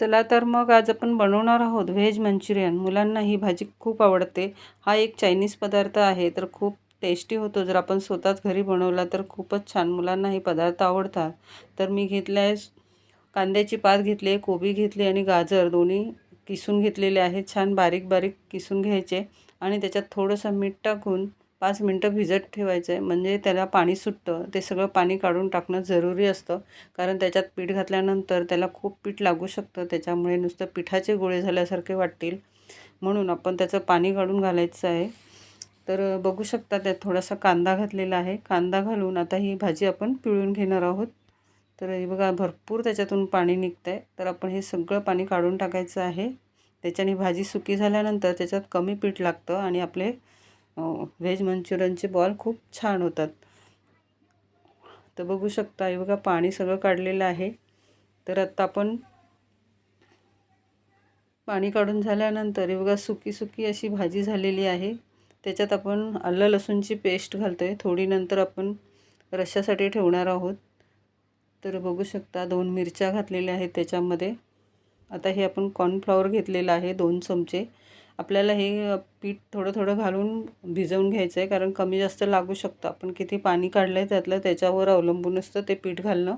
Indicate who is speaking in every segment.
Speaker 1: चला तर मग आज आपण बनवणार आहोत व्हेज मंचुरियन. मुलांना ही भाजी खूप आवडते. हा एक चायनीज पदार्थ आहे तर खूप टेस्टी होतो. जर आपण स्वतःच घरी बनवला तर खूपच छान. मुलांना हे पदार्थ आवडतात. तर मी घेतले आहे कांद्याची पात घेतली आहे कोबी घेतली आणि गाजर. दोन्ही किसून घेतलेले आहेत. छान बारीक बारीक किसून घ्यायचे आणि त्याच्यात थोडंसं मीठ टाकून पाच मिनटं भिजत ठेवायचं आहे म्हणजे त्याला पाणी सुटतं. ते सगळं पाणी काढून टाकणं जरुरी असतं. कारण त्याच्यात पीठ घातल्यानंतर त्याला खूप पीठ लागू शकतं. त्याच्यामुळे नुसतं पिठाचे गोळे झाल्यासारखे वाटतील. म्हणून आपण त्याचं पाणी काढून घालायचं आहे. तर बघू शकता त्यात थोडासा कांदा घातलेला आहे. कांदा घालून आता ही भाजी आपण पिळून घेणार आहोत. तर हे बघा भरपूर त्याच्यातून पाणी निघतं आहे तर आपण हे सगळं पाणी काढून टाकायचं आहे. त्याच्याने भाजी सुकी झाल्यानंतर त्याच्यात कमी पीठ लागतं आणि आपले व्हेज मंचुरियनचे बॉल खूप छान होतात. तर बघू शकता हे बघा पाणी सगळं काढलेलं आहे. तर आत्ता आपण पाणी काढून झाल्यानंतर हे बघा सुकी सुकी अशी भाजी झालेली आहे. त्याच्यात आपण आलं लसूणची पेस्ट घालतो आहे थोडी नंतर आपण रश्यासाठी ठेवणार आहोत. तर बघू शकता दोन मिरच्या घातलेल्या आहेत त्याच्यामध्ये. आता हे आपण कॉर्नफ्लॉवर घेतलेलं आहे दोन चमचे. आपल्याला हे पीठ थोडं थोडं घालून भिजवून घ्यायचं आहे कारण कमी जास्त लागू शकतं. आपण किती पाणी काढलं आहे त्यातलं त्याच्यावर अवलंबून असतं ते पीठ घालणं.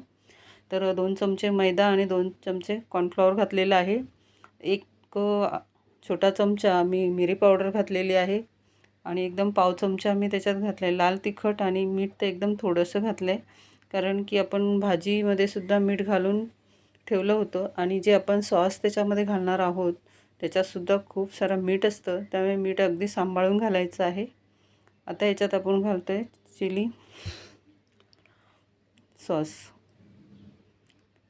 Speaker 1: तर दोन चमचे मैदा आणि दोन चमचे कॉर्नफ्लॉवर घातलेलं आहे. एक छोटा चमचा मी मिरी पावडर घातलेली आहे. आणि एकदम पाव चमचा मी त्याच्यात घातला आहे लाल तिखट आणि मीठ तर एकदम थोडंसं घातलं आहे कारण की आपण भाजीमध्ये सुद्धा मीठ घालून ठेवलं होतं. आणि जे आपण सॉस त्याच्यामध्ये घालणार आहोत त्याच्यातसुद्धा खूप सारं मीठ असतं. त्यामुळे मीठ अगदी सांभाळून घालायचं आहे. आता याच्यात आपण घालतो आहे चिली सॉस.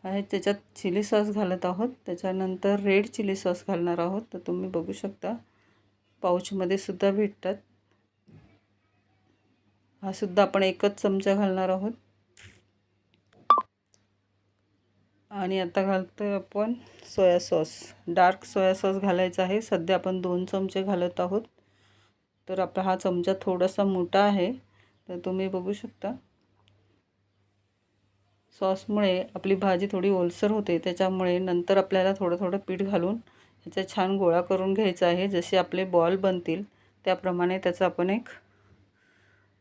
Speaker 1: आहे त्याच्यात चिली सॉस घालत आहोत. त्याच्यानंतर रेड चिली सॉस घालणार आहोत. तर तुम्ही बघू शकता. पाऊचमध्ये सुद्धा भेटतात. हा सुद्धा आपण एकच चमचा घालणार आहोत. आणि आता घालतो आहे आपण soya sauce. Dark soya sauce घालायचा आहे. सध्या आपण दोन चमचे घालत आहोत. तर आपला हा चमचा थोडासा मोठा आहे. तर तुम्ही बघू शकता. सॉसमुळे आपली भाजी थोडी ओलसर होते. त्याच्यामुळे नंतर आपल्याला थोडं थोडं पीठ घालून ह्याचा छान गोळा करून घ्यायचा आहे. जसे आपले बॉल बनतील त्याप्रमाणे त्याचा आपण एक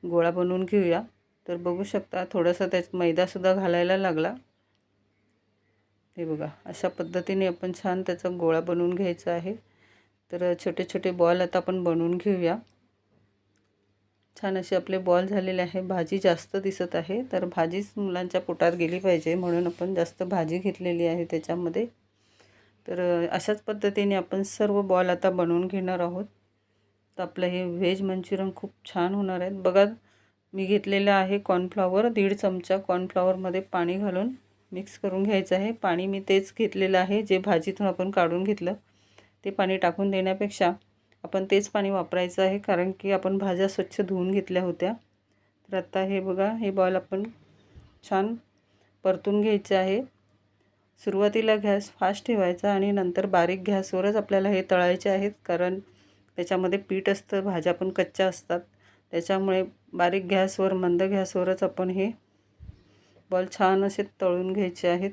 Speaker 1: गोळा बनवून घेऊया. तर बघू शकता थोडासा त्यात मैदासुद्धा घालायला लागला. हे बघा अशा पद्धतीने आपण छान त्याचा गोळा बनवून घ्यायचा आहे. तर छोटे छोटे बॉल आता आपण बनवून घेऊया. छान असे आपले बॉल झालेले आहे. भाजी जास्त दिसत आहे तर भाजीच मुलांच्या पोटात गेली पाहिजे म्हणून आपण जास्त भाजी घेतलेली आहे त्याच्यामध्ये. तर अशाच पद्धतीने आपण सर्व बॉल आता बनवून घेणार आहोत. तर आपलं हे व्हेज मंचुरियन खूप छान होणार आहेत बघा मी घेतलेलं आहे कॉर्नफ्लॉवर दीड चमचा कॉर्नफ्लॉवरमध्ये पाणी घालून. मिक्स करून घ्यायचं आहे. पाणी मी तेच घेतलेलं आहे जे भाजीतून आपण काढून घेतलं. ते पाणी टाकून देण्यापेक्षा आपण तेच पाणी वापरायचं आहे कारण की आपण भाज्या स्वच्छ धुवून घेतल्या होत्या. तर आता हे बघा हे बॉल आपण छान परतून घ्यायचे आहे. सुरुवातीला गॅस फास्ट ठेवायचा आणि नंतर बारीक गॅसवरच आपल्याला हे तळायचे आहेत कारण त्याच्यामध्ये पीठ असतं भाज्या पण कच्च्या असतात. त्याच्यामुळे बारीक गॅसवर मंद गॅसवरच आपण हे बॉल छान असे तळून घ्यायचे आहेत.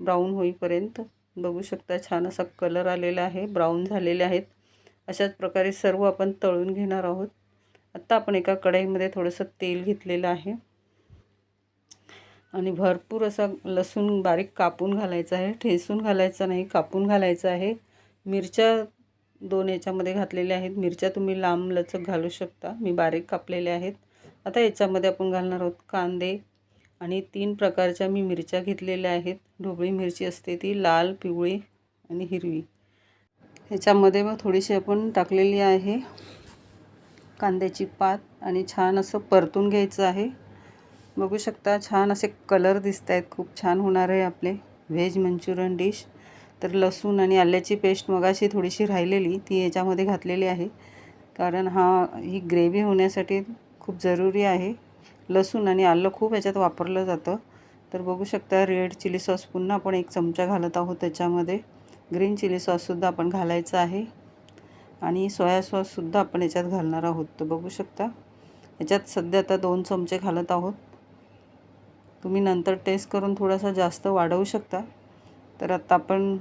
Speaker 1: ब्राऊन होईपर्यंत. बघू शकता छान असा कलर आलेला आहे. ब्राऊन झालेले आहेत. अशाच प्रकारे सर्व आपण तळून घेणार आहोत. आत्ता आपण एका कढईमध्ये थोडंसं तेल घेतलेलं आहे. आणि भरपूर असा लसूण बारीक कापून घालायचा आहे. ठेसून घालायचा नाही कापून घालायचा आहे. मिरच्या दोन याच्यामध्ये घातलेल्या आहेत. मिरच्या तुम्ही लांब लचक घालू शकता. मी बारीक कापलेल्या आहेत. आता याच्यामध्ये आपण घालणार आहोत कांदे. आणि तीन प्रकारच्या मी मिरच्या घेतलेल्या आहेत. ढोबळी मिरची असते ती लाल पिवळी आणि हिरवी. ह्याच्यामध्ये मग थोडीशी आपण टाकलेली आहे कांद्याची पात आणि छान असं परतून घ्यायचं आहे. बघू शकता छान असे कलर दिसत आहेत. खूप छान होणार आहे आपले व्हेज मंचुरियन डिश. तर लसूण आणि आल्याची पेस्ट मगाशी थोडीशी राहिलेली ती याच्यामध्ये घातलेली आहे. कारण हा ही ग्रेव्ही होण्यासाठी खूप जरुरी आहे. लसूण आणि आलं खूप याच्यात वापरलं जातं. तर बघू शकता रेड चिली सॉस पुन्हा आपण एक चमचा घालत आहोत त्याच्यामध्ये. ग्रीन चिली सॉससुद्धा आपण घालायचं आहे. आणि सोया सॉससुद्धा आपण याच्यात घालणार आहोत. तर बघू शकता याच्यात सध्या आता दोन चमचे घालत आहोत. तुम्ही नंतर टेस्ट करून थोडासा जास्त वाढवू शकता. तर आता आपण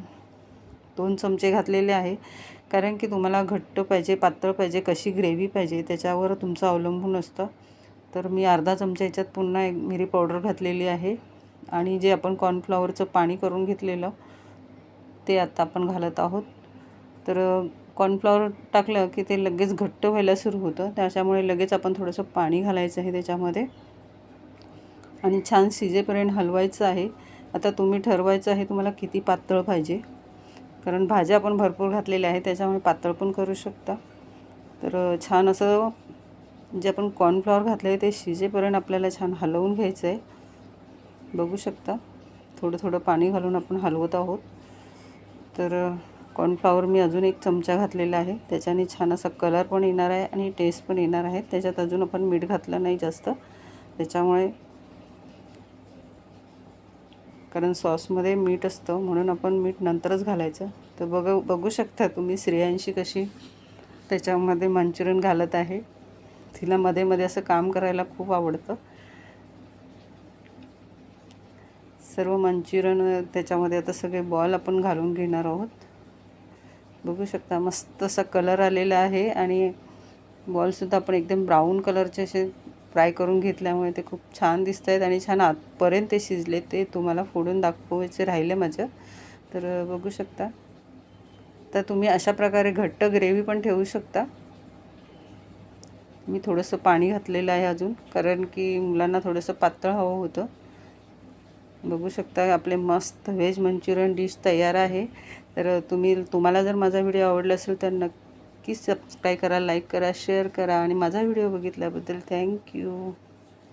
Speaker 1: दोन चमचे घातलेले आहे. कारण की तुम्हाला घट्ट पाहिजे पातळ पाहिजे कशी ग्रेव्ही पाहिजे त्याच्यावर तुमचं अवलंबून असतं. तर मी अर्धा चमचा याच्यात पुन्हा एक मिरी पावडर घातलेली आहे आणि जे आपण कॉर्नफ्लॉवरचं पाणी करून घेतलेलं ते आता आपण घालत आहोत. तर कॉर्नफ्लॉवर टाकलं की ते लगेच घट्ट व्हायला सुरू होतं. त्याच्यामुळे लगेच आपण थोडंसं पाणी घालायचं आहे त्याच्यामध्ये. आणि छान शिजेपर्यंत हलवायचं आहे. आता तुम्ही ठरवायचं आहे तुम्हाला किती पातळ पाहिजे. कारण भाज्या आपण भरपूर घातलेल्या आहे त्याच्यामुळे पातळ पण करू शकता. तर छान असं जे आपण कॉर्नफ्लॉवर घातलं आहे ते शिजेपर्यंत आपल्याला छान हलवून घ्यायचं आहे बघू शकता. थोडं थोडं पाणी घालून आपण हलवत आहोत. तर कॉर्नफ्लॉवर मी अजून एक चमचा घातलेला आहे. त्याच्याने छान असा कलर पण येणार आहे आणि टेस्ट पण येणार आहे. त्याच्यात अजून आपण मीठ घातलं नाही जास्त. त्याच्यामुळे कारण सॉसमध्ये मीठ असतं म्हणून आपण मीठ नंतरच घालायचं. तर बघ बघू शकता तुम्ही स्त्रियांशी कशी त्याच्यामध्ये मंचुरियन घालत आहे. तिला मध्ये मध्ये असं काम करायला खूप आवडतं. सर्व मंचुरियन त्याच्यामध्ये आता सगळे बॉल आपण घालून घेणार आहोत. बघू शकता मस्त असा कलर आलेला आहे आणि बॉलसुद्धा आपण एकदम ब्राऊन कलरचे असे फ्राय करून घेतल्यामुळे ते खूप छान दिसत आहेत आणि छान आतपर्यंत ते शिजले. ते तुम्हाला फोडून दाखवायचे राहिले माझं. तर बघू शकता. तर तुम्ही अशा प्रकारे घट्ट ग्रेव्ही पण ठेवू शकता. मी थोडंसं पाणी घातलेलं आहे अजून कारण की मुलांना थोडंसं पातळ हवं होतं. बघू शकता आपले मस्त व्हेज मंचुरियन डिश तयार आहे. तर तुम्ही तुम्हाला जर माझा व्हिडिओ आवडला असेल तर नक्कीच सबस्क्राईब करा लाईक करा शेअर करा. आणि माझा व्हिडिओ बघितल्याबद्दल थँक्यू